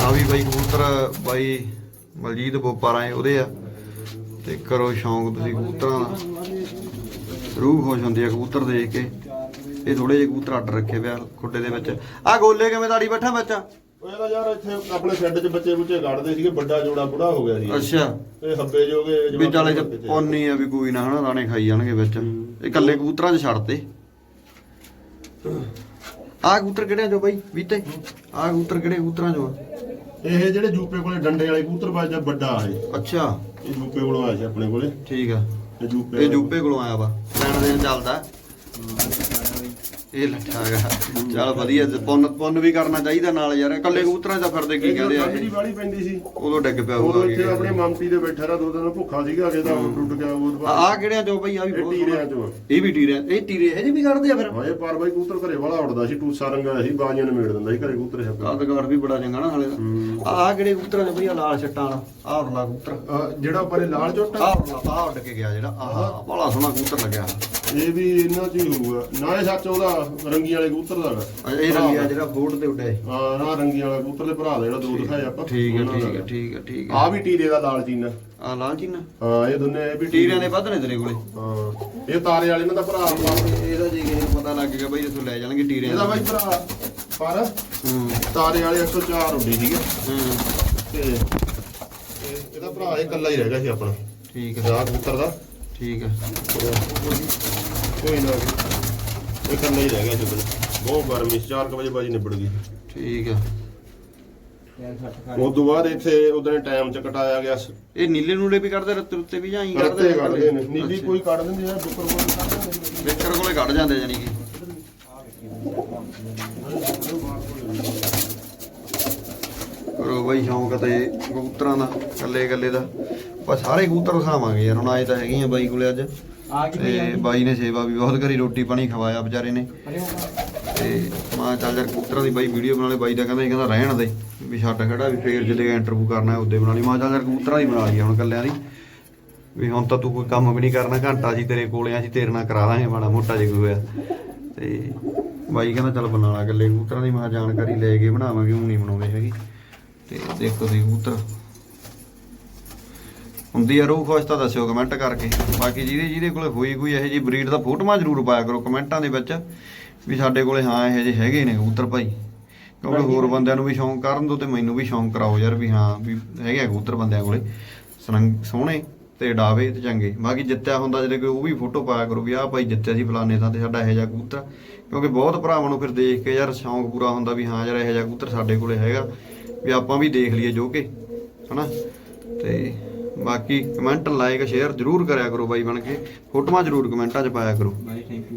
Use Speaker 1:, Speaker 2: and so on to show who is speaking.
Speaker 1: ਆ ਵੀ ਬਾਈ ਕਬੂਤਰ ਬਾਈ ਬਲਜੀਤ ਬੋਪਾਰਾ ਹੈ ਉਹਦੇ ਆ। ਤੇ ਕਰੋ ਸ਼ੌਂਕ ਤੁਸੀਂ ਕਬੂਤਰਾਂ ਦਾ। ਰੂਹ ਖੁਸ਼ ਹੁੰਦੀ ਹੈ ਕਬੂਤਰ ਦੇਖ ਕੇ। ਇਹ ਥੋੜੇ ਜਿਹੇ ਕਬੂਤਰ ਅੱਡ ਰੱਖੇ ਪਿਆ ਖੁੱਡੇ ਦੇ ਵਿੱਚ। ਆ ਗੋਲੇ ਕਿਵੇਂ ਤਾੜੀ ਬੈਠਾ ਬੱਚਾ
Speaker 2: ਉਹ ਇਹਦਾ ਯਾਰ ਇੱਥੇ ਆਪਣੇ ਸ਼ੈੱਡ 'ਚ ਬੱਚੇ ਬੁੱਚੇ ਗੜਦੇ ਸੀਗੇ ਵੱਡਾ ਜੋੜਾ ਬੁੜਾ ਹੋ ਗਿਆ ਸੀ।
Speaker 1: ਅੱਛਾ।
Speaker 2: ਤੇ ਹੱਬੇ ਜੋਗੇ
Speaker 1: ਵੀ ਚੱਲ ਇਹ ਚ ਪੌਨੀ ਆ ਵੀ ਕੋਈ ਨਾ ਹਨਾ ਦਾਣੇ ਖਾਈ ਜਾਣਗੇ ਵਿੱਚ। ਇਹ ਇਕੱਲੇ ਕਬੂਤਰਾਂ 'ਚ ਛੱਡਤੇ। ਆ ਕਬੂਤਰ ਕਿਹੜਿਆਂ ਚੋਂ ਬਾਈ? ਵੀਤੇ ਆ ਕਬੂਤਰ ਕਿਹੜੇ ਕਬੂਤਰਾਂ ਚੋਂ ਆ?
Speaker 2: ਇਹ ਜਿਹੜੇ ਜੂਪੇ ਕੋਲੇ ਡੰਡੇ ਵਾਲੇ ਕਬੂਤਰ ਵੱਜਦਾ ਵੱਡਾ ਆ ਇਹ।
Speaker 1: ਅੱਛਾ।
Speaker 2: ਇਹ ਜੂਪੇ ਕੋਲੋਂ ਆਇਆ ਸੀ ਆਪਣੇ ਕੋਲੇ।
Speaker 1: ਠੀਕ ਆ।
Speaker 2: ਇਹ ਜੂਪੇ
Speaker 1: ਇਹ ਜੂਪੇ ਕੋਲੋਂ ਆਇਆ ਵਾ। ਲੈਣ ਦੇਣ ਚੱਲਦਾ। ਇਹ ਲੱਠਾ ਹੈਗਾ ਚੱਲ ਵਧੀਆ ਤੇ ਪੁੰਨ ਪੁੰਨ ਵੀ ਕਰਨਾ ਚਾਹੀਦਾ ਨਾਲ ਯਾਰ ਇਕੱਲੇ ਕਬੂਤਰਾਂ ਤਾਂ ਫਿਰਦੇ ਕੀ ਕਹਿੰਦੇ ਆ?
Speaker 2: ਜਿਹੜੀ ਵਾਲੀ ਪੈਂਦੀ ਸੀ
Speaker 1: ਉਦੋਂ ਡਿੱਗ ਪਿਆ
Speaker 2: ਉਦੋਂ
Speaker 1: ਹੋਊਗਾ।
Speaker 2: ਇੱਥੇ ਆਪਣੇ ਮਮਤੀ ਦੇ ਬੈਠਾ ਰਾ ਦੋ ਦਿਨ ਭੁੱਖਾ ਸੀਗਾ ਅਜੇ ਤਾਂ ਟੁੱਟ ਗਿਆ ਉਹ ਬਾਅਦ
Speaker 1: ਆ ਕਿਹੜਿਆਂ ਚੋਂ ਬਈ ਆ ਵੀ
Speaker 2: ਇਹ
Speaker 1: ਬਹੁਤ
Speaker 2: ਟੀਰਿਆਂ ਚੋਂ।
Speaker 1: ਇਹ ਵੀ ਟੀਰੇ ਇਹ ਟੀਰੇ ਇਹ ਜੇ ਵੀ ਕੱਢਦੇ ਆ ਫਿਰ?
Speaker 2: ਹਾਂ ਇਹ ਪਰ ਬਾਈ ਕਬੂਤਰ ਘਰੇ ਵਾਲਾ ਉੜਦਾ ਸੀ ਟੂਸਾ ਰੰਗਾ ਸੀ ਬਾਜੀਆਂ ਨੇ ਮੇੜ ਦਿੰਦਾ ਸੀ ਘਰੇ ਕਬੂਤਰ ਛੱਪੇ।
Speaker 1: ਕਾਦਗਾਰ ਵੀ ਬੜਾ ਚੰਗਾ ਨਾ ਹਾਲੇ ਦਾ ਆ ਕਿਹੜੇ ਕਬੂਤਰਾਂ ਦੇ ਬਈ ਆਹ ਲਾਲ ਛੱਟਾਂ ਵਾਲਾ ਆਹ ਉਰਲਾ ਕਬੂਤਰ।
Speaker 2: ਜਿਹੜਾ ਪਰੇ ਲਾਲ ਝੋਟਾ
Speaker 1: ਆਹ ਉਰਲਾ ਆਹ ਉੱਡ ਕੇ ਗਿਆ ਜਿਹੜਾ ਆਹ। ਬੜਾ ਸੋਹਣਾ ਕਬੂਤਰ ਲੱਗਿਆ।
Speaker 2: ਇਹ ਵੀ ਇਹਨਾਂ ਚ ਹੀ ਹੋਊਗਾ। ਨਾ ਇਹ ਸੱਚ ਉਹਦਾ ਰੰਗੀ ਵਾਲੇ ਕਬੂਤਰ ਦਾ ਹੈਗਾ।
Speaker 1: ਇਹ ਰੰਗਿਆ ਜਿਹੜਾ ਬੋਰਡ ਤੇ ਉੱਡਿਆ ਸੀ।
Speaker 2: ਹਾਂ ਨਾ ਰੰਗੀ ਵਾਲਾ ਕਬੂਤਰ ਦੇ ਭਰਾ ਦਾ ਜਿਹੜਾ ਦੋ ਦਿਖਾਏ ਆਪਾਂ।
Speaker 1: ਠੀਕ ਹੈ ਠੀਕ। ਹੈ ਠੀਕ ਹੈ ਠੀਕ ਹੈ
Speaker 2: ਆ ਵੀ ਟੀਰੇ ਦਾ ਲਾਲ ਚੀਨਾ
Speaker 1: ਆ। ਲਾਲ ਚੀਨਾ
Speaker 2: ਹਾਂ ਇਹ ਦੋਨੇ ਇਹ ਵੀ
Speaker 1: ਟੀਰਿਆਂ ਦੇ ਵੱਧ ਨੇ ਤੇਰੇ ਕੋਲੇ?
Speaker 2: ਹਾਂ ਇਹ ਤਾਰੇ ਵਾਲੇ ਇਹਨਾਂ ਦਾ ਭਰਾ ਵਾ।
Speaker 1: ਇਹਦਾ ਜੇ ਕਿਸੇ ਨੂੰ ਪਤਾ ਲੱਗ ਗਿਆ ਬਈ ਇਥੋਂ ਲੈ ਜਾਣਗੇ ਟੀਰਿਆਂ
Speaker 2: ਇਹਦਾ
Speaker 1: ਦਾ
Speaker 2: ਬਾਈ ਭਰਾ ਪਰ
Speaker 1: ਹੂੰ।
Speaker 2: ਤਾਰੇ ਵਾਲੇ 104 ਉੱਡੇ ਸੀਗੇ।
Speaker 1: ਹੂੰ।
Speaker 2: ਤੇ ਤੇ ਇਹਦਾ ਭਰਾ ਇਹ ਇਕੱਲਾ ਹੀ ਰਹਿ ਗਿਆ ਸੀ ਆਪਣਾ।
Speaker 1: ਠੀਕ ਹੈ
Speaker 2: ਰਾਤ ਕਬੂਤਰ ਦਾ।
Speaker 1: ਠੀਕ ਹੈ
Speaker 2: ਕੋਈ ਨਾ। ਇਹ ਇਕੱਲਾ ਹੀ ਰਹਿ ਗਿਆ ਜੁਗਲ ਬਹੁਤ ਗਰਮੀ 4 ਵਜੇ ਬਾਜੀ ਨਿਬੜ ਗਈ।
Speaker 1: ਠੀਕ ਹੈ
Speaker 2: ਉਸ ਤੋਂ ਬਾਅਦ ਇੱਥੇ ਉਹਦੇ ਟਾਈਮ ਚ ਕਟਾਇਆ ਗਿਆ
Speaker 1: ਇਹ ਨੀਲੇ ਨੂਲੇ ਵੀ ਕੱਢਦੇ ਰੱਤੇ ਉੱਤੇ ਵੀ ਜਾਂ ਹੀ
Speaker 2: ਕੱਢਦੇ ਨੇ। ਨੀਲੀ। ਕੋਈ ਕੱਢ ਦਿੰਦੇ ਆ ਦੁੱਪਰ ਕੋਲ ਕੱਢ ਦਿੰਦੇ ਨੇ
Speaker 1: ਕੋਲੇ ਕੱਢ ਜਾਂਦੇ ਜਾਨੀ ਕਿ। ਕਰੋ ਬਈ ਸ਼ੌਂਕ ਤੇ ਕਬੂਤਰਾਂ ਦਾ ਕੱਲੇ ਕੱਲੇ ਦਾ। ਆਪਾਂ ਸਾਰੇ ਕਬੂਤਰ ਦਿਖਾਵਾਂਗੇ ਯਾਰ ਹੁਣ ਆਏ ਤਾਂ ਹੈਗੀਆਂ ਬਾਈ ਕੋਲੇ ਅੱਜ। ਤੇ ਬਾਈ ਨੇ ਸੇਵਾ ਵੀ ਬਹੁਤ ਕਰੀ ਰੋਟੀ ਪਾਣੀ ਖਵਾਇਆ ਵਿਚਾਰੇ ਨੇ। ਤੇ ਮਾਂ ਚੱਲ ਯਾਰ ਕਬੂਤਰਾਂ ਦੀ ਬਾਈ ਵੀਡੀਓ ਬਣਾ ਲਈ ਬਾਈ ਦਾ ਕਹਿੰਦਾ ਇਹ ਕਹਿੰਦਾ ਰਹਿਣ ਦੇ ਵੀ ਛੱਡ ਖੜਾ ਵੀ ਫੇਰ ਜਦੋਂ ਇੰਟਰਵਿਊ ਕਰਨਾ ਉਹਦੇ ਬਣਾ ਲਈ। ਮਾਂ ਚੱਲ ਯਾਰ ਕਬੂਤਰਾਂ ਦੀ ਬਣਾ ਲਈ ਹੁਣ ਕੱਲਿਆਂ ਦੀ। ਵੀ ਹੁਣ ਤਾਂ ਤੂੰ ਕੋਈ ਕੰਮ ਵੀ ਨਹੀਂ ਕਰਨਾ ਘੰਟਾ ਸੀ ਤੇਰੇ ਕੋਲੇ ਅਸੀਂ ਤੇਰੇ ਨਾਲ ਕਰਾ ਦਾਂਗੇ ਮਾੜਾ ਮੋਟਾ ਜੇ ਕੋਈ ਹੋਇਆ। ਤੇ ਬਾਈ ਕਹਿੰਦਾ ਚੱਲ ਬਣਾ ਲਾ ਗੱਲੇ ਕਬੂਤਰਾਂ ਦੀ ਮਾ ਜਾਣਕਾਰੀ ਲੈ ਕੇ ਬਣਾਵਾਂਗੇ ਉਹ ਨਹੀਂ ਬਣਾਉਂਦੇ ਹੈਗੇ। ਤੇ ਦੇਖੋ ਤੁਸੀਂ ਕਬੂਤਰ। ਹੁੰਦੀ ਆ ਰੂਹ ਖੁਸ਼ ਤਾਂ ਦੱਸਿਓ ਕਮੈਂਟ ਕਰਕੇ। ਬਾਕੀ ਜਿਹਦੇ ਜਿਹਦੇ ਕੋਲੇ ਹੋਈ ਕੋਈ ਇਹੋ ਜੀ ਬਰੀਡ ਦਾ ਫੋਟੋਆਂ ਜ਼ਰੂਰ ਪਾਇਆ ਕਰੋ ਕਮੈਂਟਾਂ ਦੇ ਵਿੱਚ ਵੀ ਸਾਡੇ ਕੋਲੇ ਹਾਂ ਇਹੋ ਜਿਹੇ ਹੈਗੇ ਨੇ ਕਬੂਤਰ ਭਾਈ। ਕਿਉਂਕਿ ਹੋਰ ਬੰਦਿਆਂ ਨੂੰ ਵੀ ਸ਼ੌਂਕ ਕਰਨ ਦੋ ਤੇ ਮੈਨੂੰ ਵੀ ਸ਼ੌਂਕ ਕਰਾਓ ਯਾਰ ਵੀ ਹਾਂ ਵੀ ਹੈਗੇ ਆ ਕਬੂਤਰ ਬੰਦਿਆਂ ਕੋਲੇ। ਸਰੰਗ ਸੋਹਣੇ ਤੇ ਡਾਵੇ ਤੇ ਚੰਗੇ। ਬਾਕੀ ਜਿੱਤਿਆ ਹੁੰਦਾ ਜਿਹੜੇ ਕੋਈ ਉਹ ਵੀ ਫੋਟੋ ਪਾਇਆ ਕਰੋ ਵੀ ਆਹ ਭਾਈ ਜਿੱਤਿਆ ਸੀ ਫਲਾਣੇ ਥਾਂ ਤੇ ਸਾਡਾ ਇਹੋ ਜਿਹਾ ਕਬੂਤਰ। ਕਿਉਂਕਿ ਬਹੁਤ ਭਰਾਵਾਂ ਨੂੰ ਫਿਰ ਦੇਖ ਕੇ ਯਾਰ ਸ਼ੌਂਕ ਪੂਰਾ ਹੁੰਦਾ ਵੀ ਹਾਂ ਯਾਰ ਇਹੋ ਜਿਹਾ ਕਬੂਤਰ ਸਾਡੇ ਕੋਲੇ ਹੈਗਾ ਵੀ ਆਪਾਂ ਵੀ ਦੇਖ ਲਈਏ ਜੋ ਕਿ ਹਨਾ? ਤੇ ਬਾਕੀ ਕਮੈਂਟ ਲਾਈਕ ਸ਼ੇਅਰ ਜਰੂਰ ਕਰਿਆ ਕਰੋ ਬਾਈ ਬਣ ਕੇ। ਫੋਟੋਆਂ ਜਰੂਰ ਕਮੈਂਟਾਂ 'ਚ ਪਾਇਆ ਕਰੋ।
Speaker 3: ਬਾਈ ਥੈਂਕ ਯੂ